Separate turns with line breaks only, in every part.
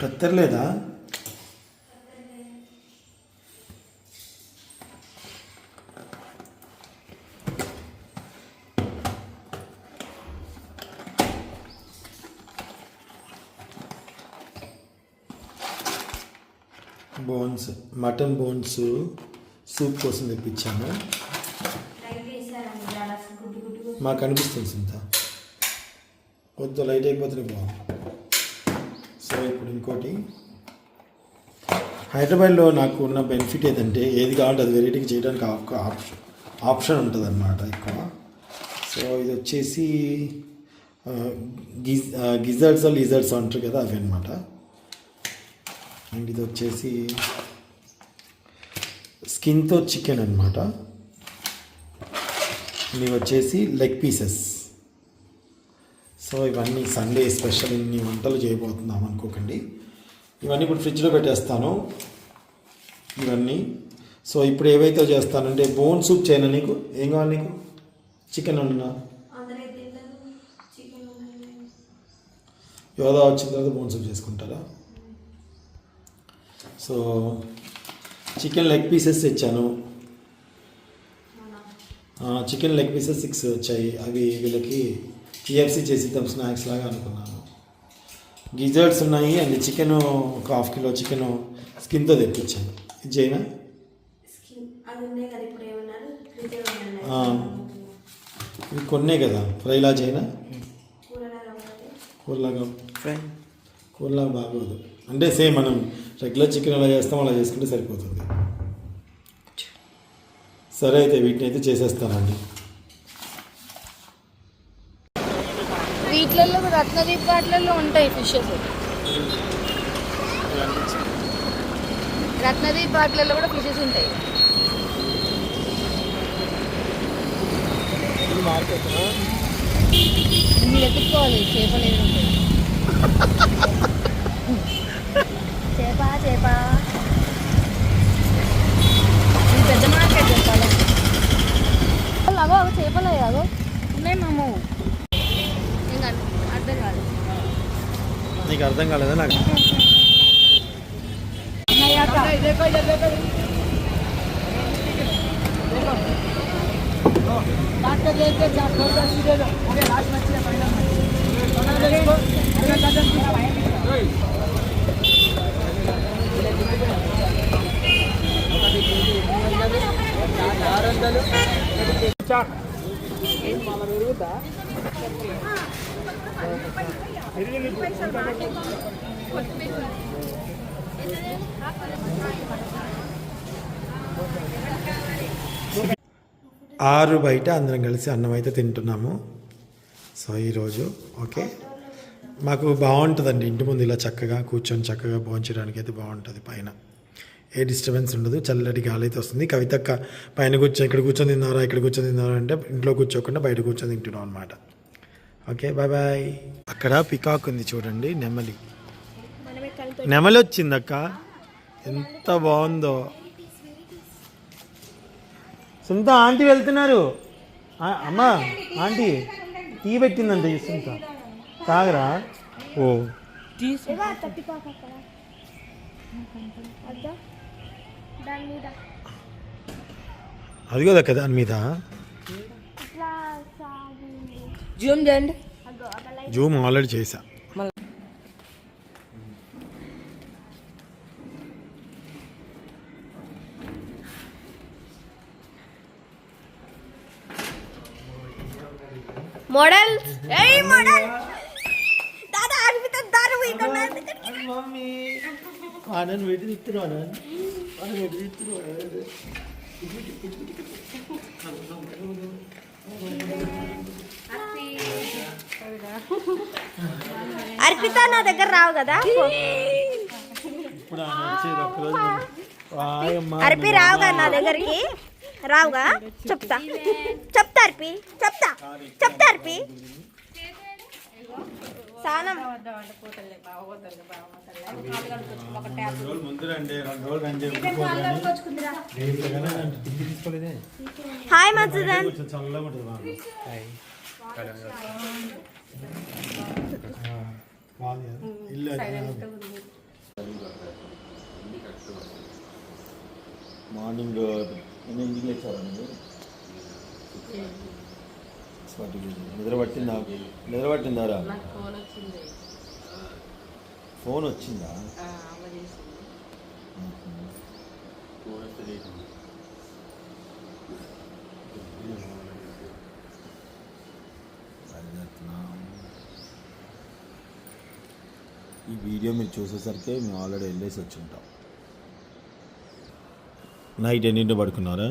కత్తెరలేదా? Bones mutton bones soup కోసం తెప్పించాను. మాకు అనిపిస్తుంది సింత. వద్దు లైట్ అయిపోతుంది బాగుంది సో ఇప్పుడు ఇంకోటి. హైదరాబాద్లో నాకు ఉన్న బెనిఫిట్ ఏదంటే ఏది కావాలంటే అది వెరైటీకి చేయడానికి ఆప్- ఆప్షన్ ఆప్షన్ ఉంటుంది అనమాట ఎక్కువ. సో ఇది వచ్చేసి గిజ్ గిజర్ట్స్ లిజర్ట్స్ అంటారు కదా అవి అనమాట అండ్ ఇది వచ్చేసి స్కిన్తో చికెన్ అనమాట ఇవి వచ్చేసి లెగ్ పీసెస్. సో ఇవన్నీ సండే స్పెషల్ ఇన్ని వంటలు చేయబోతున్నాం అనుకోకండి. ఇవన్నీ ఇప్పుడు ఫ్రిడ్జ్లో పెట్టేస్తాను. ఇవన్నీ. సో ఇప్పుడు ఏవైతే చేస్తానంటే బోన్ సూప్ చేయను నీకు? ఏం కావాలి నీకు? చికెన్ వండినా? యోగా వచ్చిన తర్వాత బోన్ సూప్ చేసుకుంటారా? సో చికెన్ లెగ్ పీసెస్ తెచ్చాను. చికెన్ లెగ్ పీసెస్ సిక్స్ వచ్చాయి. అవి వీళ్ళకి టీఎఫ్సీ చేసి ఇద్దాం స్నాక్స్ లాగా అనుకున్నాను. గిజర్డ్స్ ఉన్నాయి అండ్ చికెన్ ఒక హాఫ్ కిలో చికెన్ స్కిన్తో తెప్పించాను. ఇది చేయనా? ఆ. ఇవి కొన్నే కదా. ఫ్రైలా చేయనా? కూరలాగా
ఫ్రై.
కూరలాగా బాగోదు. అంటే సేమ్ మనం రెగ్యులర్ చికెన్ ఎలా చేస్తాం అలా చేసుకుంటే సరిపోతుంది. సరే అయితే వీటిని అయితే చేసేస్తానండి.
వీటిలలో రత్నదీప్ వాటిలలో ఉంటాయి ఫిషెస్ రత్నదీప్ వాటిలలో కూడా ఫిషెస్ ఉంటాయి. మీరు ఎత్తుక్కోవాలి చేపలు ఏమి ఉంటాయి? చేప చేప ఇది పెద్ద మార్కెట్ చెప్పాలి అగో అగో చేపలు అగో ఉన్నాయి మామ ఇంకా అర్థం కాదు
నీకు అర్థం కాలేదా నాకు? ఆరు ఆరు బయట అందరం కలిసి అన్నం అయితే తింటున్నాము. సో ఈరోజు ఓకే. మాకు బాగుంటుందండి ఇంటి ముందు ఇలా చక్కగా కూర్చొని చక్కగా భోంచడానికి అయితే బాగుంటుంది పైన. ఏ డిస్టర్బెన్స్ ఉండదు చల్లటి గాలి అయితే వస్తుంది. కవితక్క పైన కూర్చొని ఇక్కడ కూర్చొని తిన్నారా ఇక్కడ కూర్చొని తిన్నారా అంటే ఇంట్లో కూర్చోకుండా బయట కూర్చొని తింటున్నాం అనమాట ఓకే బాయ్ బాయ్ అక్కడ పికాక్ ఉంది చూడండి నెమలి. నెమలి వచ్చిందక్క ఎంత బాగుందో. సుంత ఆంటీ వెళ్తున్నారు. అమ్మా ఆంటీ టీ పెట్టిందంట ఈ సుంత. తాగరా? ఓ. అది కదా కదా దాని మీద.
జూమ్ చేయండి.
జూమ్ ఆల్రెడీ చేసా.
మోడల్స్ ఏయ్ మోడల్ దాదా అనిపిత దారు పోయిందన్న
మమ్మీ. ఆనంద్ పెట్టి తిప్పుతున్నాను ఆనంద్. పెట్టి తిప్పుతున్నాను
అర్పిత నా దగ్గర రావు కదా
ఇప్పుడు ఆయన వచ్చేది ఒక్కరోజు ముందు. వాయమ్మ.
అర్పి రావుగా నా దగ్గరికి రావుగా చెప్తా చెప్తా అర్పి చెప్తా చెప్తా అర్పి సానం
రెండు రోజులు ముందు రండి రెండు రోజులు రండి ఒప్పుకోరు కానీ రేపు కానీ నన్ను టిఫిన్ తీసుకోలేదే
హాయ్ మధుసూదన్
మార్నింగ్ ఎన్ని ఇంటికి లేచారా మీరు వాటికి నిద్ర పట్టిందా? నిద్ర పట్టిందారా?
ఫోన్ వచ్చింది.
ఫోన్ వచ్చిందా
ఆ, అమ్మ చేసింది
ఈ వీడియో మీరు చూసేసరికి మేము ఆల్రెడీ వెళ్ళేసి వచ్చి ఉంటాం? నైట్ ఎన్నింటి పడుకున్నారా?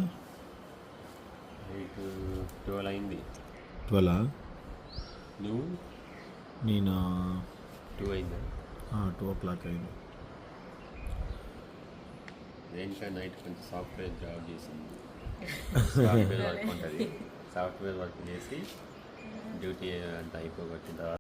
ట్వెల్వ్ అయింది.
ట్వెల్వ్
నువ్వు?
నేను?
టూ అయిందా?
టూ ఓ క్లాక్ అయింది.
దేనికా నైట్ కొంచెం సాఫ్ట్వేర్ జాబ్ చేసింది. సాఫ్ట్వేర్ వర్క్ ఉంటుంది. సాఫ్ట్వేర్ వర్క్ చేసి డ్యూటీ అంతా అయిపోగొట్టిన తర్వాత